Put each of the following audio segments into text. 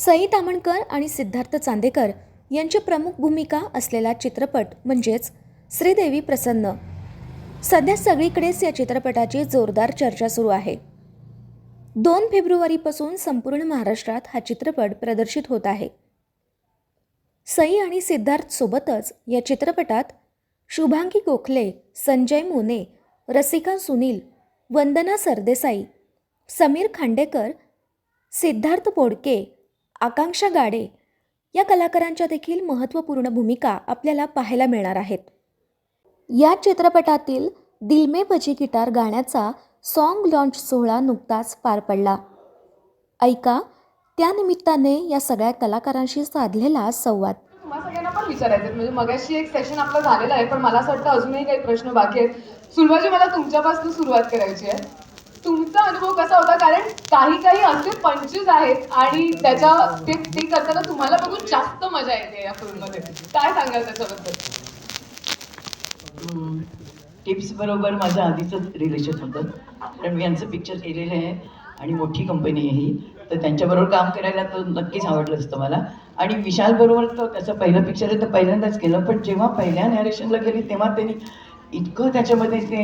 सई तामणकर आणि सिद्धार्थ चांदेकर यांची प्रमुख भूमिका असलेला चित्रपट म्हणजेच श्रीदेवी प्रसन्न. सध्या सगळीकडेच या चित्रपटाची जोरदार चर्चा सुरू आहे. दोन फेब्रुवारीपासून संपूर्ण महाराष्ट्रात हा चित्रपट प्रदर्शित होत आहे. सई आणि सिद्धार्थ सोबतच या चित्रपटात शुभांगी गोखले संजय मोने रसिका सुनील वंदना सरदेसाई समीर खांडेकर सिद्धार्थ पोडके आकांक्षा गाडे या कलाकारांच्या देखील महत्त्वपूर्ण भूमिका आपल्याला पाहायला मिळणार आहेत. या चित्रपटातील दिलमे भजी गिटार गाण्याचा सॉन्ग लॉन्च सोहळा नुकताच पार पडला. ऐका त्यानिमित्ताने या सगळ्या कलाकारांशी साधलेला संवाद. सगळ्यांना पण विचारायचं आहे. म्हणजे मगाशी एक सेशन आपलं झालेलं आहे पण मला असं वाटतं अजूनही काही प्रश्न बाकी आहेत. सुलभाजी मला तुमच्यापासून सुरुवात करायची आहे. तुमचा अनुभव कसा होता? काही काही असे पंचेस आहेत आणि त्याच्या ते ते करताना तुम्हाला बघून जास्त मजा येते या फिल्ममध्ये काय सांगाल त्याच्याबद्दल? टिप्स बरोबर माझं आधीचंच रिलेशन होतं. कारण मी यांचं पिक्चर केलेलं आहे आणि मोठी कंपनी आहे ही. तर त्यांच्याबरोबर काम करायला तर नक्कीच आवडलं असतं मला. आणि विशालबरोबर तर त्याचं पहिलं पिक्चर आहे तर पहिल्यांदाच केलं. पण जेव्हा पहिल्या नॅरेशनला गेली तेव्हा त्यांनी इतकं त्याच्यामध्ये ते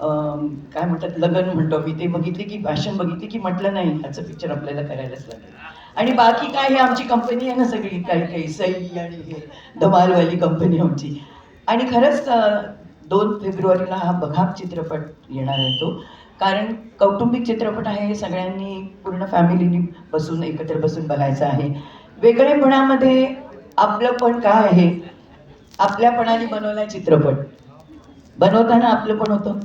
काय म्हणतात लगन म्हणतो मी ते बघितले की भाषण बघितले की म्हटलं नाही ह्याचं पिक्चर आपल्याला करायलाच लागेल. आणि बाकी काय हे आमची कंपनी आहे ना सगळी काही काही सई आणि हे धमालवाली कंपनी आमची. आणि खरंच दोन फेब्रुवारीला हा बघा चित्रपट येणार आहे तो. कारण कौटुंबिक चित्रपट आहे हे सगळ्यांनी पूर्ण फॅमिलीनी बसून एकत्र बसून बघायचं आहे. वेगळेपणामध्ये आपलं पण काय आहे? आपल्यापणाने बनवला चित्रपट. बनवताना आपलं पण होतं.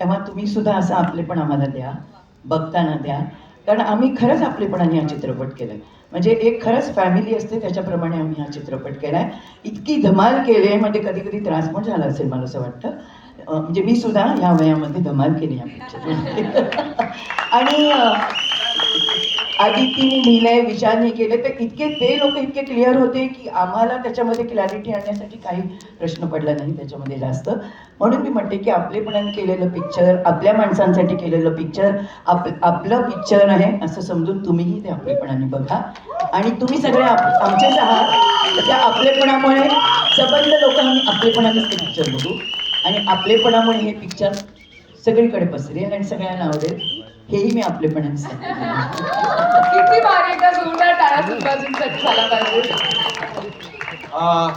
तेव्हा तुम्ही सुद्धा असं आपलेपण आम्हाला द्या बघताना द्या. कारण आम्ही खरंच आपलेपणाने हा चित्रपट केलाय. म्हणजे एक खरंच फॅमिली असते त्याच्याप्रमाणे आम्ही हा चित्रपट केलाय. इतकी धमाल केली आहे म्हणजे कधी कधी त्रास पण झाला असेल मला असं वाटतं. म्हणजे मी सुद्धा या वयामध्ये धमाल केली या पिक्चरमध्ये आणि आदितीने लिहिलंय विशालने केले तर इतके ते लोक इतके क्लिअर होते की आम्हाला त्याच्यामध्ये क्लॅरिटी आणण्यासाठी काही प्रश्न पडला नाही त्याच्यामध्ये जास्त. म्हणून मी म्हणते की आपलेपणाने केलेलं पिक्चर आपल्या माणसांसाठी केलेलं पिक्चर आप आपलं पिक्चर आहे असं समजून तुम्हीही ते आपलेपणाने बघा. आणि तुम्ही सगळे आप आमचेच आहात. त्या आपलेपणामुळे सबंध लोक आम्ही आपलेपणानेच ते पिक्चर बघू. आणि आपलेपणामुळे हे पिक्चर सगळीकडे पसरेल आणि सगळ्यांना आवडेल. हेही मी आपलेपणाने किती भारी एकदा जोरदार टाळ्या सुलभाजींसाठी झाला पाहिजे? आ,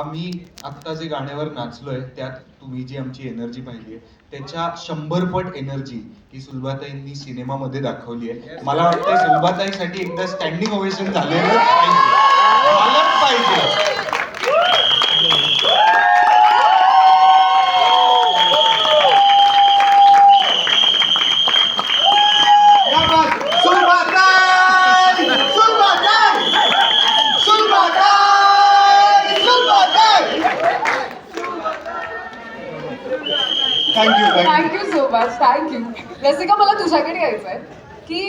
आम्ही आत्ता जे गाण्यावर नाचलोय त्यात तुम्ही जी आमची एनर्जी पाहिली आहे त्याच्या शंभर पट एनर्जी ही सुलभाताईंनी सिनेमामध्ये दाखवली आहे. मला वाटतं सुलभाताईसाठी एकदा स्टँडिंग ओवेशन झालेलं पाहिजे. Thank you thank you so much thank you Rasika मला तुझ्याकडे यायचं आहे की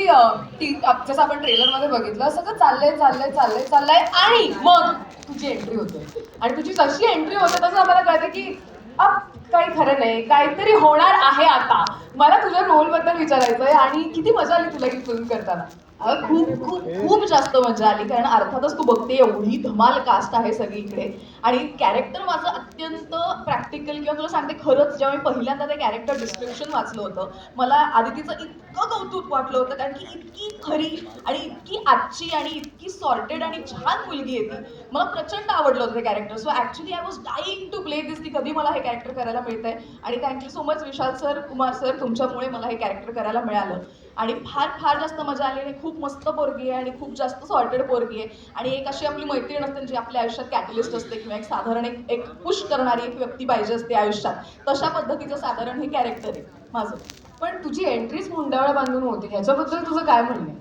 ती जसं आपण ट्रेलरमध्ये बघितलं सगळं चाललंय चाललंय चाललंय चाललंय आणि मग तुझी एंट्री होते. आणि तुझी जशी एंट्री होते तसं आम्हाला कळतं की अब काही खरं नाही काहीतरी होणार आहे आता. मला तुझ्या रोलबद्दल विचारायचं आहे आणि किती मजा आली तुला ही फिल्म करताना. खूप खूप खूप जास्त मजा आली कारण अर्थातच तू बघते एवढी धमाल कास्ट आहे सगळीकडे. आणि कॅरेक्टर माझं अत्यंत प्रॅक्टिकल किंवा तुला सांगते खरंच जेव्हा मी पहिल्यांदा ते कॅरेक्टर डिस्क्रिप्शन वाचलं होतं मला आदितीचं इतकं कौतुक वाटलं होतं कारण की इतकी खरी आणि इतकी आजची आणि इतकी सॉर्टेड आणि छान मुलगी आहे ती. मला प्रचंड आवडलं होतं ते character so actually I was dying to play this ती कधी मला हे कॅरेक्टर करायला मिळतंय. आणि thank you so much Vishal sir Kumar sir तुमच्यामुळे मला हे कॅरेक्टर करायला मिळालं. आणि फार फार जास्त मजा आली आणि खूप मस्त पोरगी आहे आणि खूप जास्त सॉर्टेड पोरगी आहे. आणि एक अशी आपली मैत्रीण असते जी आपल्या आयुष्यात कॅटलिस्ट असते किंवा एक साधारण एक एक पुश करणारी एक व्यक्ती पाहिजे असते आयुष्यात. तशा पद्धतीचं साधारण हे कॅरेक्टर आहे माझं. पण तुझी एंट्रीच मुंडावळ बांधून होती. ह्याच्याबद्दल तुझं काय म्हणणं आहे?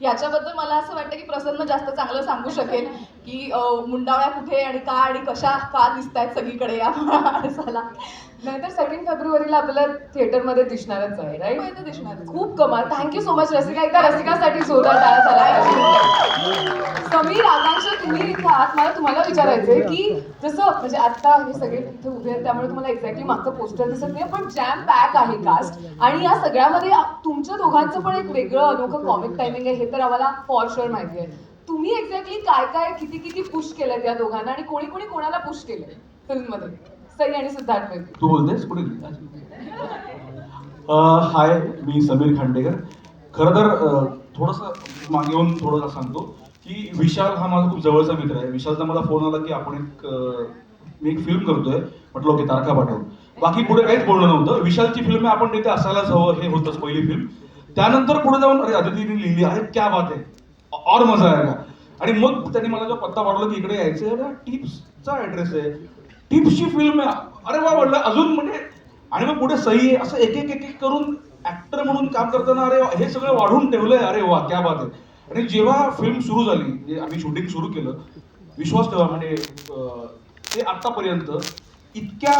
याच्याबद्दल मला असं वाटतं की प्रसन्न जास्त चांगलं सांगू शकेल की मुंडावळ्या कुठे आणि का आणि कशा का दिसत आहेत सगळीकडे या माणसाला. नाहीतर सेकंड फेब्रुवारीला आपल्याला थिएटरमध्ये दिसणारच आहे हो, राईट इथे दिसणार खूप कमाल. Thank you so much Rasika. एकदा रसिकासाठी जोरदार टाळा झाला समीर आकांक्ष तुम्ही इथे आहात. मला तुम्हाला विचारायचंय की जसं म्हणजे आता हे सगळे इथे उभे आहेत त्यामुळे तुम्हाला एक्झॅक्टली मागचं पोस्टर दिसत नाही पण जॅम पॅक आहे कास्ट आणि या सगळ्यामध्ये तुमच्या दोघांचं पण एक वेगळं अनोखं कॉमिक टायमिंग आहे. हे तर आम्हाला फॉर शुअर माहिती आहे. तुम्ही एक्झॅक्टली काय काय किती किती पुश केलंय त्या दोघांना? आणि कोणी कोणी कोणाला पुश केलंय? फिल्ममध्ये? सई आणि सिद्धार्थ तू बोलतेस? कुठे हाय मी समीर खांडेकर. खरं तर थोडंसं मागे येऊन थोडंसं सांगतो की विशाल हा माझा खूप जवळचा मित्र आहे. विशालचा मला फोन आला की आपण एक मी एक फिल्म करतोय. म्हटलं ओके तारखा पाठव बाकी पुढे काहीच बोलणं नव्हतं. विशालची फिल्म आहे आपण तिथे असायलाच हवं. हे होतंच पहिली फिल्म त्यानंतर पुढे जाऊन अरे अदितीने लिहिली आहे. क्या बात आहे. और मजा आहे का आणि मग त्यांनी मला जो पत्ता पाठवला की इकडे यायचं टिप्सचा ऍड्रेस आहे. टिप्सची फिल्म आहे. अरे वा वाढलं अजून म्हणजे आणि मग पुढे सही आहे असं एक एक एक एक करून ऍक्टर म्हणून काम करताना अरे वा, हे सगळं वाढून ठेवलंय अरे वा क्या बात आहे. आणि जेव्हा फिल्म सुरू झाली म्हणजे आम्ही शूटिंग सुरू केलं विश्वास ठेवा म्हणजे ते आतापर्यंत इतक्या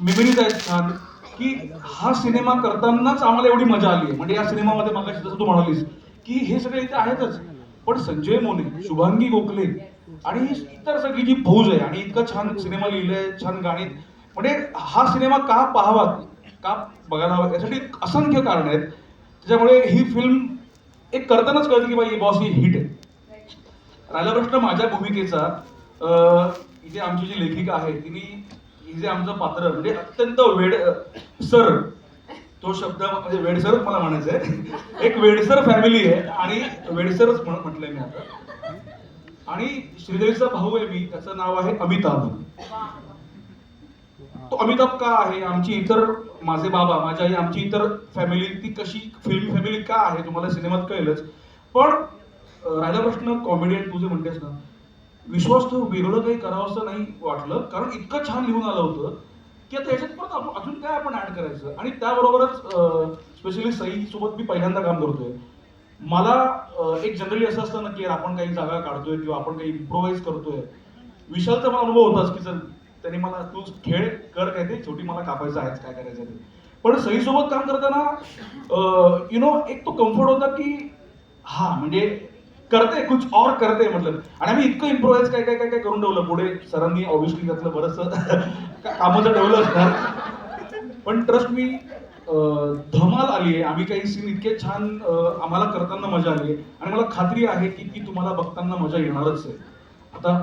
मेमरीज आहेत छान की हा सिनेमा करतानाच आम्हाला एवढी मजा आली आहे. म्हणजे या सिनेमामध्ये मग जसं तू म्हणालीस की हे सगळे इथे आहेतच. पण संजय मोने शुभांगी गोखले आणि इतर सगळी जी फौज आहे आणि इतका छान सिनेमा लिहिलाय छान गाणी म्हणजे हा सिनेमा का पाहावा? का बघायला हवा? यासाठी असंख्य कारण आहेत. त्याच्यामुळे ही फिल्म एक करतानाच कळते की बाई बॉस ही हिट आहे. राहिला प्रश्न माझ्या भूमिकेचा. इथे आमची जी लेखिका आहे तिने जे आमचं पात्र म्हणजे अत्यंत वेड सर तो शब्द म्हणजे वेडसरच मला म्हणायचं आहे एक वेडसर फॅमिली आहे आणि वेडसरच म्हटलंय मी आता. आणि श्रीदेवीचा भाऊ आहे मी त्याचं नाव आहे अमिताभ. तो अमिताभ का आहे? आमची इतर माझे बाबा माझी आई आमची इतर फॅमिली ती कशी फिल्म फॅमिली का आहे तुम्हाला सिनेमात कळेलच. पण राधाकृष्ण राहिला प्रश्न कॉमेडियन तू जे म्हणतेस ना विश्वास ठेव वेगळं काही करावं असं नाही वाटलं कारण इतकं छान लिहून आलं होतं की आता याच्यात परत आपण अजून काय आपण ऍड करायचं? आणि त्याबरोबरच स्पेशली सई सोबत मी पहिल्यांदा काम करतोय. मला एक जनरली असं असतं ना की आपण काही जागा काढतोय किंवा आपण काही इम्प्रोव्हाइज करतोय. विशालचा मला अनुभव होताच की सर त्यांनी मला तू खेळ कर काय ते छोटी मला कापायचं आहेच काय करायचं ते. पण सईसोबत काम करताना यु नो एक तो कम्फर्ट होता की हा म्हणजे करते कुछ और करते मतलब आणि आम्ही इतकं इम्प्रोव्हाइज काय काय काय काय करून ठेवलं पुढे. सरांनी ऑब्विसली त्यातलं बरंच कामाचं ठेवलं. असणार पण ट्रस्ट मी धमाल आली आहे. आम्ही काही सीन इतके छान आम्हाला करताना मजा आली आहे. आणि मला खात्री आहे की ती तुम्हाला बघताना मजा येणारच आहे. आता